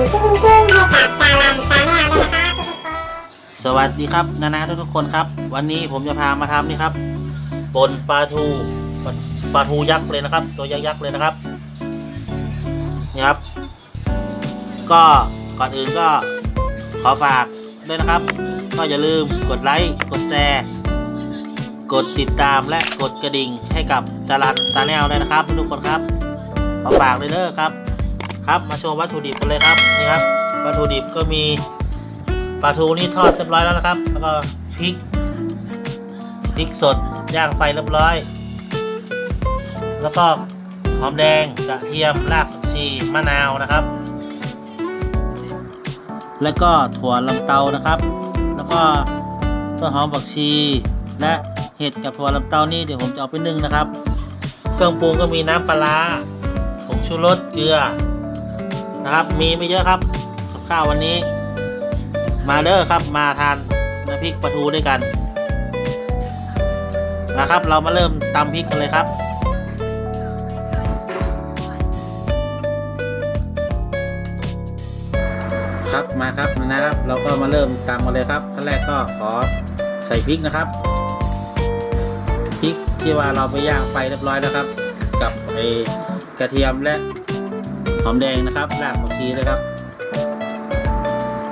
กิ้งๆให้กับดารันชาแนลด้วยนะคะทุกคนสวัสดีครับนานาทุกๆคนครับ วันนี้ผมจะพามาทำนี่ครับปนปลาทูปลาทูยักษ์เลยนะครับ ตัวยักษ์ๆเลยนะครับนี่ครับ ก็ก่อนอื่นก็ขอฝากด้วยนะครับ ก็อย่าลืมกดไลค์กดแชร์กดติดตามและกดกระดิ่งให้กับจารันซาแนลด้วยนะครับ ทุกคนครับขอฝากเลยเด้อครับ ครับมาโชมวัตถุดิบกันเลยครับนี่ครับ วัตถุดิบก็มีปลาทูนี่ทอดเรียบร้อยแล้วนะครับ แล้วก็พริกพริกสดย่างไฟเรียบร้อย แล้วก็หอมแดงกระเทียมรากผักชีมะนาวนะครับ แล้วก็ถั่วลังเตานะครับ แล้วก็ต้นหอมผักชี และเห็ดกับถั่วลังเตานี่เดี๋ยวผมจะเอาไปนึ่งนะครับ เครื่องปรุงก็มีน้ำปลาผงชูรสเกลือ นะครับ มีไม่เยอะครับกับข้าววันนี้ มาเด้อครับมาทานน้ำพริกปลาทูด้วยกันนะครับ เรามาเริ่มตำพริกกันเลยครับครับมาครับนะครับ เราก็มาเริ่มตำกันเลยครับขั้นแรกก็ขอใส่พริกนะครับพริกที่ว่าเราไปย่างไฟเรียบร้อยแล้วครับ กับไอกระเทียมและ หอมแดงนะครับรากผักชีเลยครับ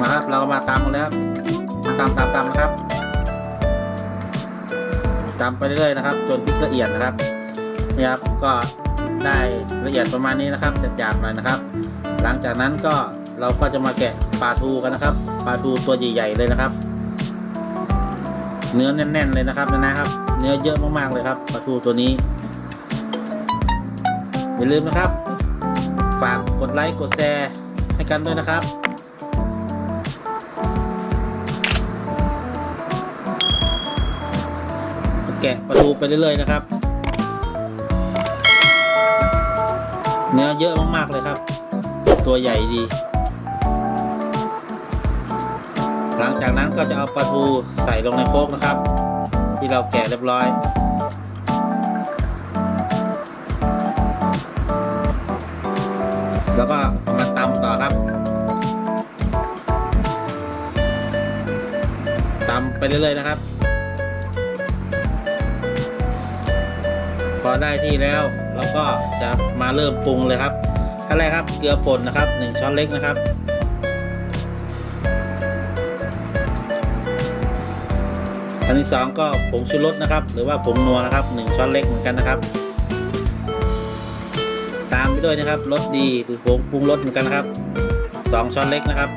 มาครับเราก็มาตำกันแล้วครับตำตำตำนะครับตำไปเรื่อยๆนะครับ จนพริกละเอียดนะครับนี่ครับก็ได้ละเอียดประมาณนี้นะครับหยาบหน่อยนะครับ หลังจากนั้นก็เราก็จะมาแกะปลาทูกันนะครับปลาทูตัวใหญ่ๆเลยนะครับ เนื้อแน่นๆเลยนะครับนะครับ เนื้อเยอะมากๆเลยครับปลาทูตัวนี้อย่าลืมนะครับ ฝากกดไลค์กดแชร์ให้กันด้วยนะครับ แกะปลาทูไปเรื่อยๆนะครับ เนื้อเยอะมาก ๆ เลยครับ ตัวใหญ่ดี หลังจากนั้นก็จะเอาปลาทูใส่ลงในโคกนะครับ ที่เราแกะเรียบร้อย แล้วก็มาตำต่อครับตำไปเรื่อยๆนะครับ พอได้ที่แล้วเราก็จะมาเริ่มปรุงเลยครับขั้นแรกครับเกลือป่นนะครับ 1 ช้อนเล็กนะครับอันที่สองก็ผงชูรสนะครับ หรือว่าผงนัวนะครับ 1 ช้อนเล็กเหมือนกันนะครับ ตามไปด้วยนะครับรสดีหรือผงปรุงรสเหมือนกันนะครับ2ช้อนเล็กนะครับ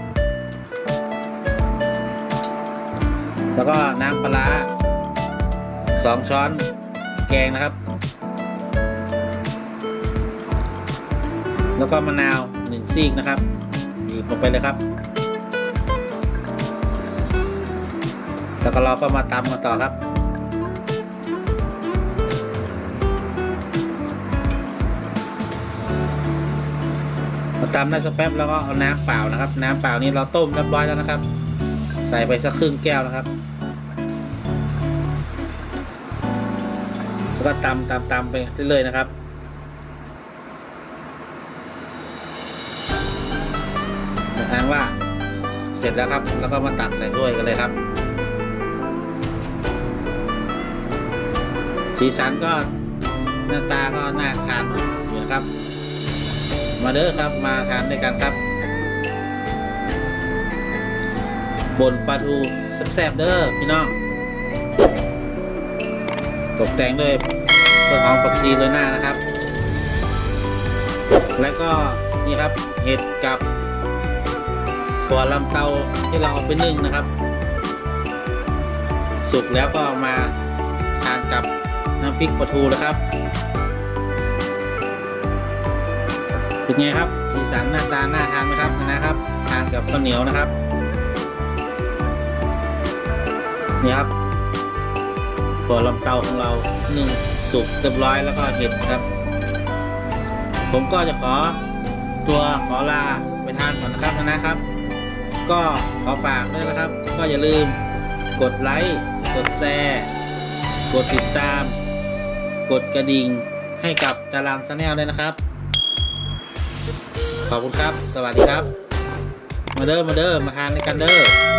แล้วก็น้ำปลาร้า2ช้อนแกงนะครับ แล้วก็มะนาวหนึ่งซีกนะครับบีบลงไปเลยครับ แล้วก็เราก็มาตำกันต่อครับ มาตำได้สักแป๊บแล้วก็เอาน้ำเปล่านะครับ น้ำเปล่านี้เราต้มเรียบร้อยแล้วนะครับ ใส่ไปสักครึ่งแก้วนะครับ แล้วก็ตำตำตำไปเรื่อยๆนะครับทางว่าเสร็จแล้วครับ แล้วก็มาตักใส่ถ้วยกันเลยครับ สีสันก็หน้าตาก็น่าทานอยู่นะครับ มาเด้อครับมาทานด้วยกันครับบนปลาทูแซ่บๆเด้อพี่น้อง ตกแต่งด้วยต้นหอมผักชีโรยหน้านะครับ แล้วก็นี่ครับเห็ดกับตัวลำเตาที่เราเอาไปนึ่งนะครับ สุกแล้วก็เอามาทานกับน้ำพริกปลาทูนะครับ เป็นไงครับสีสันหน้าตาน่าทานไหมครับนะครับ ทานกับข้าวเหนียวนะครับนี่ครับตัวลำเตาของเรานึ่งสุกเรียบร้อยแล้วก็เห็ดครับ ผมก็จะขอตัวขอลาไปทานก่อนนะครับนะครับ ก็ขอฝากด้วยนะครับ ก็อย่าลืมกดไลค์กดแชร์กดติดตาม กดกระดิ่งให้กับจารางชาแนลด้วยนะครับ ขอบคุณครับ สวัสดีครับ มาเด้อมาเด้อมาทานด้วยกันเด้อ